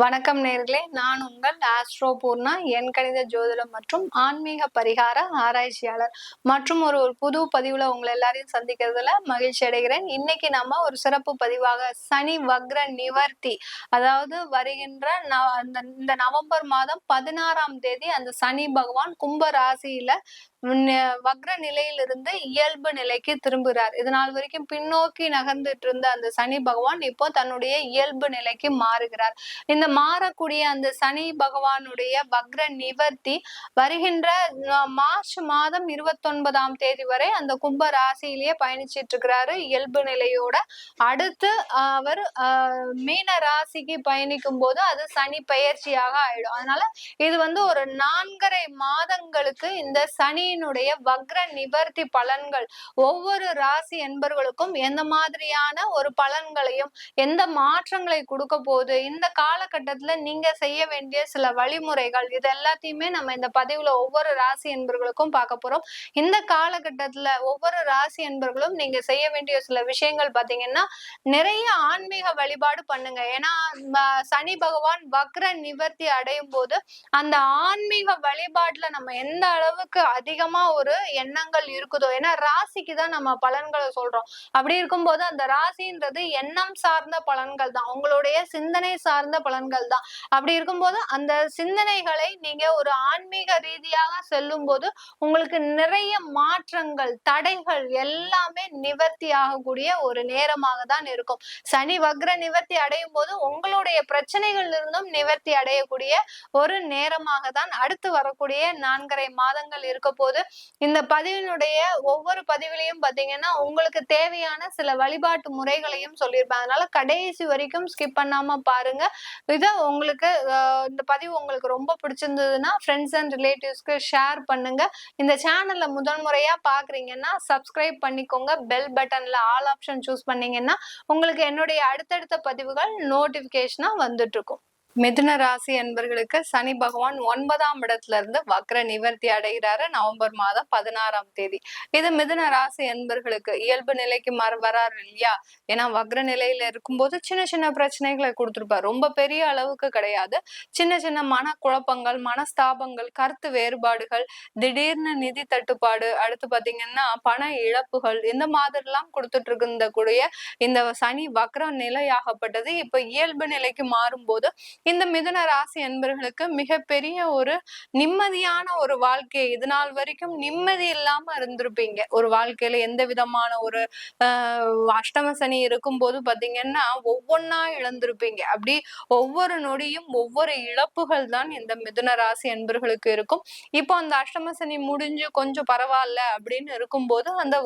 வணக்கம் நேர்களே. நான் உங்கள் ஆஸ்ட்ரோ பூர்ணா என் கணித ஜோதிடம் மற்றும் ஆன்மீக பரிகார ஆராய்ச்சியாளர். மற்றும் ஒரு ஒரு புது பதிவுல உங்களை எல்லாரையும் சந்திக்கிறதுல மகிழ்ச்சி அடைகிறேன். இன்னைக்கு நம்ம ஒரு சிறப்பு பதிவாக சனி வக்ர நிவர்த்தி. அதாவது வருகின்ற அந்த இந்த நவம்பர் மாதம் பதினாறாம் தேதி அந்த சனி பகவான் கும்ப ராசியில வக்ர நிலையிலிருந்து இயல்பு நிலைக்கு திரும்புகிறார். இது நாள் வரைக்கும் பின்னோக்கி நகர்ந்துட்டு இருந்த அந்த சனி பகவான் இப்போ தன்னுடைய இயல்பு நிலைக்கு மாறுகிறார். இந்த மாறக்கூடிய அந்த சனி பகவானுடைய வக்ர நிவர்த்தி வருகின்ற மார்ச் மாதம் இருபத்தொன்பதாம் தேதி வரை அந்த கும்ப ராசியிலேயே பயணிச்சிட்டு இருக்கிறாரு இயல்பு நிலையோட அடுத்து அவர் மீன ராசிக்கு பயணிக்கும் போது அது சனி பயிற்சியாக ஆயிடும். அதனால இது வந்து ஒரு நான்கரை மாதங்களுக்கு இந்த சனி சனியினுடைய வக்ர நிவர்த்தி பலன்கள். ஒவ்வொரு ராசி என்பர்களுக்கும் எந்த மாதிரியான ஒரு பலன்களையும் எந்த மாற்றங்களை கொடுக்க போகுது இந்த காலகட்டத்துல நீங்க செய்ய வேண்டிய சில வழிமுறைகள் இது எல்லாத்தையுமே நம்ம இந்த பதிவுல ஒவ்வொரு ராசி என்பர்களுக்கும் பார்க்க போறோம். இந்த காலகட்டத்துல ஒவ்வொரு ராசி என்பர்களும் நீங்க செய்ய வேண்டிய சில விஷயங்கள் பாத்தீங்கன்னா நிறைய ஆன்மீக வழிபாடு பண்ணுங்க. ஏன்னா சனி பகவான் வக்ர நிவர்த்தி அடையும் போது அந்த ஆன்மீக வழிபாட்டுல நம்ம எந்த அளவுக்கு அதிக அதிகமா ஒரு எண்ணங்கள் இருக்குதோ? ஏன்னா ராசிக்கு தான் நம்ம பலன்களை சொல்றோம். அப்படி இருக்கும்போது அந்த ராசின்றது எண்ணம் சார்ந்த பலன்கள் தான். உங்களுடைய சிந்தனை சார்ந்த பலன்கள் தான். அப்படி இருக்கும்போது அந்த சிந்தனைகளை நீங்க ஒரு ஆன்மீக ரீதியாக செல்லும் போது உங்களுக்கு நிறைய மாற்றங்கள் தடைகள் எல்லாமே நிவர்த்தி ஆகக்கூடிய ஒரு நேரமாக தான் இருக்கும். சனி வக்ர நிவர்த்தி அடையும் போது உங்களுடைய பிரச்சனைகள் இருந்தும் நிவர்த்தி அடையக்கூடிய ஒரு நேரமாக தான் அடுத்து வரக்கூடிய நான்கரை மாதங்கள் இருக்க போது இந்த பதிவினுடைய ஒவ்வொரு பதிவிலையும் பாத்தீங்கன்னா உங்களுக்கு தேவையான சில வழிபாட்டு முறைகளையும் சொல்லியிருப்பேன் அதனால கடைசி வரைக்கும் ஸ்கிப் பண்ணாம பாருங்க. இதை உங்களுக்கு இந்த பதிவு உங்களுக்கு ரொம்ப பிடிச்சிருந்ததுன்னா ஃப்ரெண்ட்ஸ் அண்ட் ரிலேட்டிவ்ஸ்க்கு ஷேர் பண்ணுங்க. இந்த சேனல்ல முதல் முறையா பாக்குறீங்கன்னா சப்ஸ்கிரைப் பண்ணிக்கோங்க. பெல் பட்டன்ல ஆல் ஆப்ஷன் சூஸ் பண்ணீங்கன்னா உங்களுக்கு என்னுடைய அடுத்தடுத்த பதிவுகள் நோட்டிபிகேஷனா வந்துட்டு இருக்கும் மிதுன ராசி என்பர்களுக்கு சனி பகவான் ஒன்பதாம் இடத்துல இருந்து வக்ர நிவர்த்தி அடைகிறாரு. நவம்பர் மாதம் பதினாறாம் தேதி. இது மிதுன ராசி என்பர்களுக்கு இயல்பு நிலைக்கு மற வராரு இல்லையா? ஏன்னா வக்ர நிலையில இருக்கும்போது சின்ன சின்ன பிரச்சனைகளை கொடுத்துருப்பாரு. ரொம்ப பெரிய அளவுக்கு கிடையாது. சின்ன சின்ன மன குழப்பங்கள் மனஸ்தாபங்கள் கருத்து வேறுபாடுகள் திடீர்னு நிதி தட்டுப்பாடு அடுத்து பாத்தீங்கன்னா பண இழப்புகள் இந்த மாதிரிலாம் கொடுத்துட்டு இருந்த கூடிய இந்த சனி வக்ர நிலையாகப்பட்டது. இப்ப இயல்பு நிலைக்கு மாறும்போது இந்த மிதுன ராசி அன்பர்களுக்கு மிகப்பெரிய ஒரு நிம்மதியான ஒரு வாழ்க்கை. இது நாள் வரைக்கும் நிம்மதி இல்லாம இருந்திருப்பீங்க. ஒரு வாழ்க்கையில எந்த விதமான ஒரு ஆஹ் அஷ்டம சனி இருக்கும் போது பாத்தீங்கன்னா ஒவ்வொன்னா இழந்திருப்பீங்க அப்படி ஒவ்வொரு நொடியும் ஒவ்வொரு இழப்புகள் தான் இந்த மிதுன ராசி அன்பர்களுக்கு இருக்கும். இப்போ அந்த அஷ்டம சனி முடிஞ்சு கொஞ்சம் பரவாயில்ல அப்படின்னு இருக்கும்போது அந்த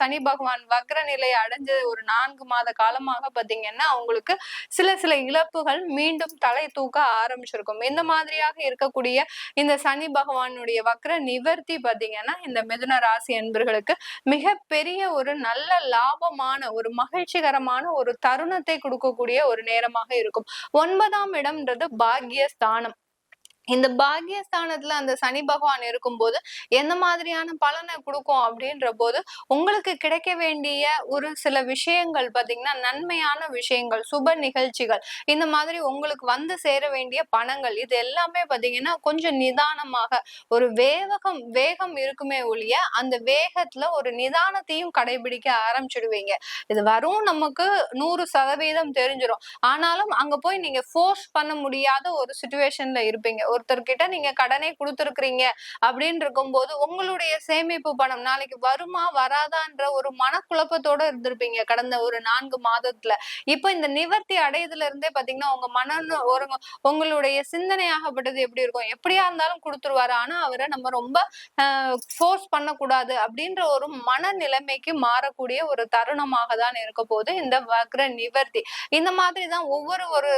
சனி பகவான் வக்ர நிலை அடைஞ்ச ஒரு நான்கு மாத காலமாக பாத்தீங்கன்னா அவங்களுக்கு சில சில இழப்புகள் மீண்டும் தலை தலை தூக்க ஆரம்பிச்சிருக்கும். இந்த மாதிரியாக இருக்கக்கூடிய இந்த சனி பகவானுடைய வக்ர நிவர்த்தி பாத்தீங்கன்னா இந்த மிதுன ராசி என்பர்களுக்கு மிக பெரிய ஒரு நல்ல லாபமான ஒரு மகிழ்ச்சிகரமான ஒரு தருணத்தை கொடுக்கக்கூடிய ஒரு நேரமாக இருக்கும். ஒன்பதாம் இடம்ன்றது பாக்யஸ்தானம். இந்த பாகியஸ்தானத்துல அந்த சனி பகவான் இருக்கும்போது எந்த மாதிரியான பலனை கொடுக்கும் அப்படின்ற போது உங்களுக்கு கிடைக்க வேண்டிய ஒரு சில விஷயங்கள் பாத்தீங்கன்னா நன்மையான விஷயங்கள் சுப நிகழ்ச்சிகள் இந்த மாதிரி உங்களுக்கு வந்து சேர வேண்டிய பணங்கள் இது எல்லாமே பாத்தீங்கன்னா கொஞ்சம் நிதானமாக ஒரு வேகம் வேகம் இருக்குமே ஒழிய அந்த வேகத்துல ஒரு நிதானத்தையும் கடைபிடிக்க ஆரம்பிச்சிடுவீங்க. இது வரும் நமக்கு நூறு சதவீதம் தெரிஞ்சிடும் ஆனாலும் அங்க போய் நீங்க ஃபோர்ஸ் பண்ண முடியாத ஒரு சுச்சுவேஷன்ல இருப்பீங்க. ஒருத்தர்கிட்ட நீங்க கடனே கொடுத்துருக்குறீங்க அப்படின்னு இருக்கும்போது உங்களுடைய சேமிப்பு பணம் நாளைக்கு வருமா வராதான்ற ஒரு மனக்குழப்பத்தோட இருந்திருப்பீங்க கடந்த ஒரு நான்கு மாதத்துல. இப்ப இந்த நிவர்த்தி அடையதுல இருந்தே பாத்தீங்கன்னா உங்க மன ஒரு உங்களுடைய சிந்தனையாகப்பட்டது எப்படி இருக்கும்? எப்படியா இருந்தாலும் கொடுத்துருவாரு. ஆனா அவரை நம்ம ரொம்ப ஃபோர்ஸ் பண்ணக்கூடாது அப்படின்ற ஒரு மனநிலைமைக்கு மாறக்கூடிய ஒரு தருணமாக தான் இருக்க போது இந்த வக்ர நிவர்த்தி. இந்த மாதிரி தான் ஒவ்வொரு ஒரு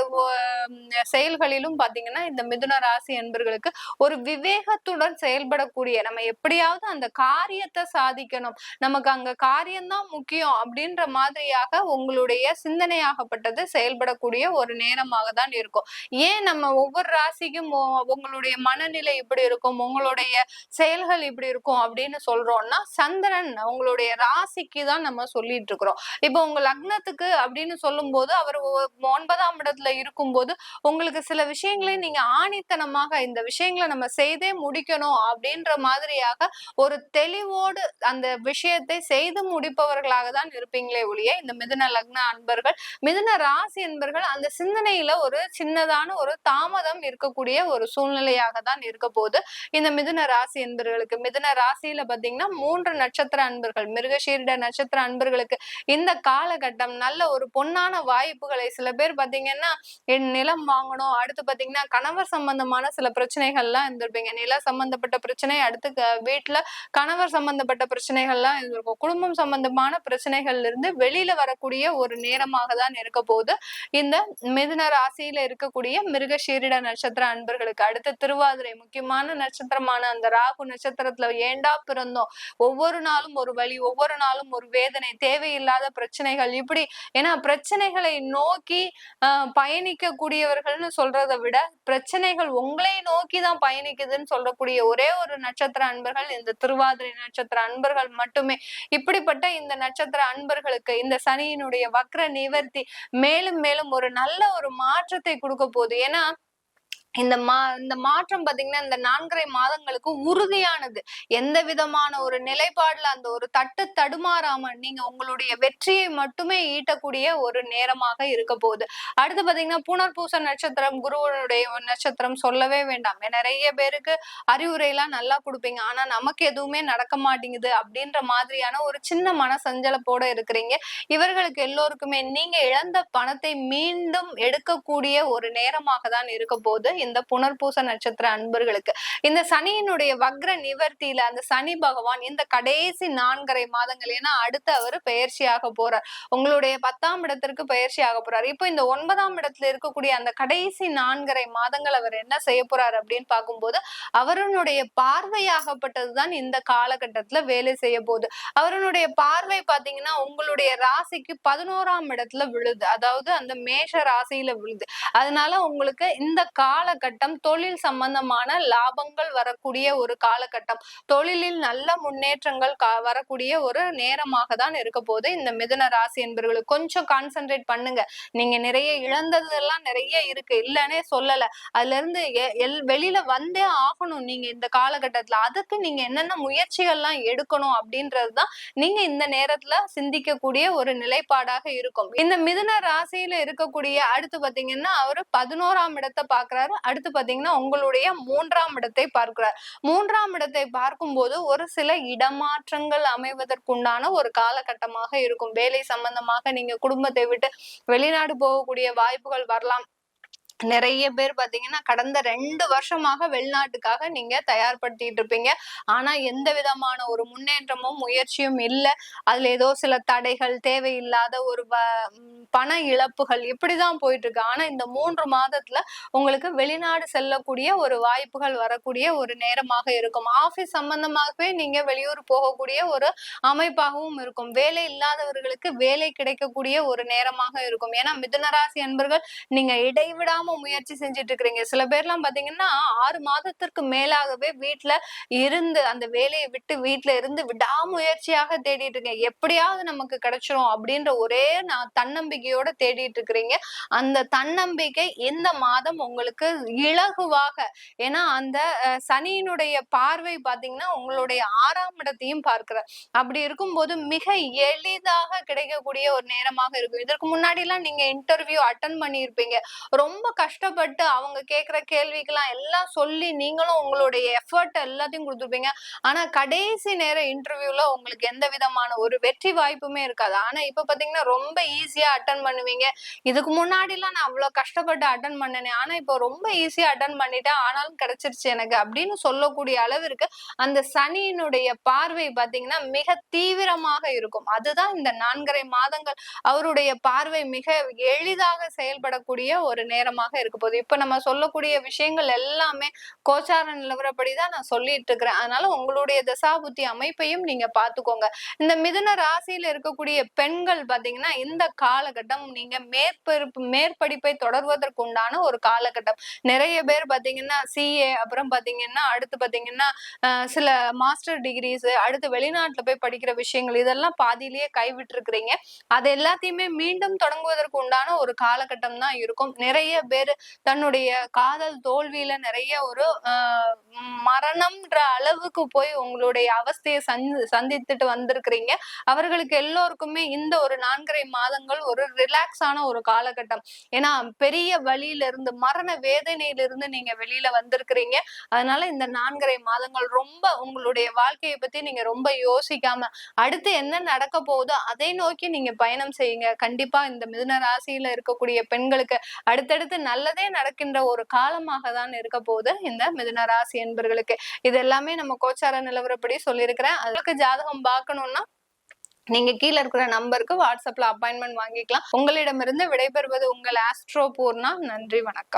செயல்களிலும் பாத்தீங்கன்னா இந்த மிதுன ராசி ராசி என்பர்களுக்கு ஒரு விவேகத்துடன் செயல்படக்கூடிய நம்ம எப்படியாவது அந்த காரியத்தை சாதிக்கணும். நமக்கு அங்க காரியம்தான் முக்கியம் அப்படின்ற மாதிரியாக உங்களுடைய சிந்தனையாகப்பட்டது செயல்படக்கூடிய ஒரு நேரமாக தான் இருக்கும். ஏன் நம்ம ஒவ்வொரு ராசிக்கும் உங்களுடைய மனநிலை இப்படி இருக்கும் உங்களுடைய செயல்கள் இப்படி இருக்கும் அப்படின்னு சொல்றோம்னா சந்திரன் உங்களுடைய ராசிக்கு தான் நம்ம சொல்லிட்டு இருக்கிறோம். இப்போ உங்க லக்னத்துக்கு அப்படின்னு சொல்லும் போது அவர் ஒன்பதாம் இடத்துல இருக்கும்போது உங்களுக்கு சில விஷயங்களை நீங்க ஆணித்தனம் ஆணித்தனமாக இந்த விஷயங்களை நம்ம செய்தே முடிக்கணும் அப்படின்ற மாதிரியாக ஒரு தெளிவோடு அந்த விஷயத்தை செய்து முடிப்பவர்களாக தான் இருப்பீங்களே ஒழிய இந்த மிதுன லக்ன அன்பர்கள் மிதுன ராசி என்பர்கள் அந்த சிந்தனையில ஒரு சின்னதான ஒரு தாமதம் இருக்கக்கூடிய ஒரு சூழ்நிலையாக தான் இருக்க போது இந்த மிதுன ராசி என்பர்களுக்கு மிதுன ராசியில பாத்தீங்கன்னா மூன்று நட்சத்திர அன்பர்கள் மிருகசீரிட நட்சத்திர அன்பர்களுக்கு இந்த காலகட்டம் நல்ல ஒரு பொன்னான வாய்ப்புகளை சில பேர் பாத்தீங்கன்னா என் நிலம் வாங்கணும் அடுத்து பாத்தீங்கன்னா கணவர் சம்பந்தமான சில பிரச்சனைகள்லாம் இருந்திருப்பீங்க. நில சம்பந்தப்பட்ட பிரச்சனை அடுத்து வீட்டுல கணவர் சம்பந்தப்பட்ட பிரச்சனைகள்லாம் இருந்திருக்கும். குடும்பம் சம்பந்தமான பிரச்சனைகள்ல இருந்து வெளியில வரக்கூடிய ஒரு நேரமாக தான் இருக்க போது இந்த மிதுன ராசியில இருக்கக்கூடிய மிருகஷீரிட நட்சத்திர அன்பர்களுக்கு அடுத்த திருவாதிரை முக்கியமான நட்சத்திரமான அந்த ராகு நட்சத்திரத்துல ஏண்டா பிறந்தோம்? ஒவ்வொரு நாளும் ஒரு வழி ஒவ்வொரு நாளும் ஒரு வேதனை தேவையில்லாத பிரச்சனைகள் இப்படி ஏன்னா பிரச்சனைகளை நோக்கி ஆஹ் பயணிக்க கூடியவர்கள்னு சொல்றதை விட பிரச்சனைகள் உங்க உங்களை நோக்கி தான் பயணிக்குதுன்னு சொல்லக்கூடிய ஒரே ஒரு நட்சத்திர அன்பர்கள் இந்த திருவாதிரை நட்சத்திர அன்பர்கள் மட்டுமே. இப்படிப்பட்ட இந்த நட்சத்திர அன்பர்களுக்கு இந்த சனியினுடைய வக்ர நிவர்த்தி மேலும் மேலும் ஒரு நல்ல ஒரு மாற்றத்தை கொடுக்க போகுது. ஏன்னா இந்த மா இந்த மாற்றம் பாத்தீங்கன்னா இந்த நான்கரை மாதங்களுக்கு உறுதியானது. எந்த விதமான ஒரு நிலைப்பாடுல அந்த ஒரு தட்டு தடுமாறாம நீங்க உங்களுடைய வெற்றியை மட்டுமே ஈட்டக்கூடிய ஒரு நேரமாக இருக்க போகுது. அடுத்து பாத்தீங்கன்னா புனர்பூச நட்சத்திரம் குருவனுடைய நட்சத்திரம் சொல்லவே வேண்டாம். நிறைய பேருக்கு அறிவுரை எல்லாம் நல்லா கொடுப்பீங்க. ஆனா நமக்கு எதுவுமே நடக்க மாட்டேங்குது அப்படின்ற மாதிரியான ஒரு சின்ன மனசஞ்சலப்போட இருக்கிறீங்க. இவர்களுக்கு எல்லோருக்குமே நீங்க இழந்த பணத்தை மீண்டும் எடுக்கக்கூடிய ஒரு நேரமாக தான் இருக்க போகுது. இந்த புனர்பூச நட்சத்திர அன்பர்களுக்கு. இந்த சனியினுடைய வக்ர நிவர்த்தியில அந்த சனி பகவான் இந்த கடைசி நான்கரை மாதங்கள் ஏன்னா அடுத்து அவர் பயிற்சியாக போறார். உங்களுடைய பத்தாம் இடத்திற்கு பயிற்சி போறார். இப்போ இந்த ஒன்பதாம் இடத்துல இருக்கக்கூடிய அந்த கடைசி நான்கரை மாதங்கள் அவர் என்ன செய்ய போறார் அப்படின்னு பார்க்கும்போது அவருடைய பார்வையாகப்பட்டதுதான் இந்த காலகட்டத்துல வேலை செய்ய போகுது. அவருடைய பார்வை பாத்தீங்கன்னா உங்களுடைய ராசிக்கு பதினோராம் இடத்துல விழுது. அதாவது அந்த மேஷ ராசியில விழுது. அதனால உங்களுக்கு இந்த கால காலகட்டம் தொழில் சம்பந்தமான லாபங்கள் வரக்கூடிய ஒரு காலகட்டம். தொழிலில் நல்ல முன்னேற்றங்கள் வரக்கூடிய ஒரு நேரமாக தான் இருக்க போது இந்த மிதுன ராசி என்பவர்களுக்கு கொஞ்சம் கான்சென்ட்ரேட் பண்ணுங்க. நீங்க நிறைய இழந்ததெல்லாம் நிறைய இருக்கு. இல்லைன்னே சொல்லல. அதுல இருந்து எல் வெளியில வந்தே ஆகணும் நீங்க இந்த காலகட்டத்துல. அதுக்கு நீங்க என்னென்ன முயற்சிகள்லாம் எடுக்கணும் அப்படின்றதுதான் நீங்க இந்த நேரத்துல சிந்திக்கக்கூடிய ஒரு நிலைப்பாடாக இருக்கும். இந்த மிதுன ராசியில இருக்கக்கூடிய அடுத்து பாத்தீங்கன்னா அவரு பதினோராம் இடத்தை பாக்குறாரு. அடுத்து பாத்தீங்கன்னா உங்களுடைய மூன்றாம் இடத்தை பார்க்கிறார். மூன்றாம் இடத்தை பார்க்கும்போது ஒரு சில இடமாற்றங்கள் அமைவதற்குண்டான ஒரு காலகட்டமாக இருக்கும். வேலை சம்பந்தமாக நீங்க குடும்பத்தை விட்டு வெளிநாடு போகக்கூடிய வாய்ப்புகள் வரலாம். நிறைய பேர் பாத்தீங்கன்னா கடந்த ரெண்டு வருஷமாக வெளிநாட்டுக்காக நீங்க தயார்படுத்திட்டு இருப்பீங்க. ஆனா எந்த விதமான ஒரு முன்னேற்றமும் முயற்சியும் இல்லை. அதுல ஏதோ சில தடைகள் தேவையில்லாத ஒரு பண இழப்புகள் இப்படிதான் போயிட்டு இருக்கு ஆனா இந்த மூன்று மாதத்துல உங்களுக்கு வெளிநாடு செல்லக்கூடிய ஒரு வாய்ப்புகள் வரக்கூடிய ஒரு நேரமாக இருக்கும். ஆபீஸ் சம்பந்தமாகவே நீங்க வெளியூர் போகக்கூடிய ஒரு அமைப்பாகவும் இருக்கும். வேலை இல்லாதவர்களுக்கு வேலை கிடைக்கக்கூடிய ஒரு நேரமாக இருக்கும். ஏன்னா மிதுனராசி அன்பர்கள் நீங்க இடைவிடாம முயற்சி செஞ்சுட்டு இருக்கிறீங்க சில பேர்லாம் பாத்தீங்கன்னா ஆறு மாதத்திற்கு மேலாகவே வீட்டுல இருந்து அந்த வேலையை விட்டு வீட்டுல இருந்து விடாமுயற்சியாக தேடிட்டு இருக்கீங்க எப்படியாவது நமக்கு கிடைச்சிரும் அப்படின்ற ஒரே நான் தன்னம்பிக்கையோட தேடிட்டு இருக்கிறீங்க அந்த தன்னம்பிக்கை இந்த மாதம் உங்களுக்கு இலகுவாக ஏன்னா அந்த சனியினுடைய பார்வை பாத்தீங்கன்னா உங்களுடைய ஆறாம் இடத்தையும் பார்க்கிற. அப்படி இருக்கும்போது மிக எளிதாக கிடைக்கக்கூடிய ஒரு நேரமாக இருக்கும். இதற்கு முன்னாடி எல்லாம் நீங்க இன்டர்வியூ அட்டன் பண்ணியிருப்பீங்க. ரொம்ப கஷ்டப்பட்டு அவங்க கேட்குற கேள்விக்கெல்லாம் எல்லாம் சொல்லி நீங்களும் உங்களுடைய எஃபர்ட் எல்லாத்தையும் கொடுத்துருப்பீங்க. ஆனா கடைசி நேர இன்டர்வியூல உங்களுக்கு எந்த விதமான ஒரு வெற்றி வாய்ப்புமே இருக்காது. ஆனா இப்ப பாத்தீங்கன்னா ரொம்ப ஈஸியா அட்டன் பண்ணுவீங்க. இதுக்கு முன்னாடிலாம் நான் அவ்வளவு கஷ்டப்பட்டு அட்டன் பண்ணினேன் ஆனா இப்போ ரொம்ப ஈஸியா அட்டன் பண்ணிட்டேன். ஆனாலும் கிடைச்சிருச்சு எனக்கு அப்படின்னு சொல்லக்கூடிய அளவிற்கு அந்த சனியினுடைய பார்வை பாத்தீங்கன்னா மிக தீவிரமாக இருக்கும். அதுதான் இந்த நான்கரை மாதங்கள் அவருடைய பார்வை மிக எளிதாக செயல்படக்கூடிய ஒரு நேரமாக இருக்க போகுது. இப்ப நம்ம சொல்லக்கூடிய விஷயங்கள் எல்லாமே கோச்சார நிலவரப்படிதான் நான் சொல்லிட்டு இருக்கிறேன். அதனால உங்களுடைய தசாபுத்தி அமைப்பையும் நீங்க பாத்துக்கோங்க இந்த மிதுன ராசியில இருக்கக்கூடிய பெண்கள் பாத்தீங்கன்னா இந்த காலகட்டம் நீங்க மேற்பெருப்பு மேற்படிப்பை தொடர்வதற்கு உண்டான ஒரு காலகட்டம். நிறைய பேர் பாத்தீங்கன்னா சிஏ அப்புறம் பாத்தீங்கன்னா அடுத்து பாத்தீங்கன்னா சில மாஸ்டர் டிகிரிஸ் அடுத்து வெளிநாட்டுல போய் படிக்கிற விஷயங்கள் இதெல்லாம் பாதியிலேயே கைவிட்டு இருக்கிறீங்க அது எல்லாத்தையுமே மீண்டும் தொடங்குவதற்கு உண்டான ஒரு காலகட்டம் தான் இருக்கும். நிறைய பேர் தன்னுடைய காதல் தோல்வியில நிறைய ஒரு மரணம்ன்ற அளவுக்கு போய் உங்களுடைய அவஸ்தையை சந்தித்துட்டு வந்திருக்கிறீங்க. அவர்களுக்கு எல்லோருக்குமே இந்த ஒரு நான்கரை மாதங்கள் ஒரு ரிலாக்ஸான ஒரு காலகட்டம். ஏன்னா பெரிய வழியில இருந்து மரண வேதனையிலிருந்து நீங்க வெளியில வந்திருக்கிறீங்க. அதனால இந்த நான்கரை மாதங்கள் ரொம்ப உங்களுடைய வாழ்க்கையை பத்தி நீங்க ரொம்ப யோசிக்காம அடுத்து என்ன நடக்க போகுதோ அதை நோக்கி நீங்க பயணம் செய்யுங்க. கண்டிப்பா இந்த மிதுன ராசியில இருக்கக்கூடிய பெண்களுக்கு அடுத்தடுத்து நல்லதே நடக்கின்ற ஒரு காலமாக தான் இருக்க போகுது இந்த மிதுன ராசி என்பர்களுக்கு. இது எல்லாமே நம்ம கோச்சார நிலவரப்படி சொல்லியிருக்கிறேன். அதுக்கு ஜாதகம் பார்க்கணும்னா நீங்க கீழே இருக்கிற நம்பருக்கு வாட்ஸ்அப்ல அப்பாயின்மெண்ட் வாங்கிக்கலாம். உங்களிடமிருந்து விடைபெறுவது உங்கள் ஆஸ்ட்ரோ பூர்ணா நன்றி வணக்கம்.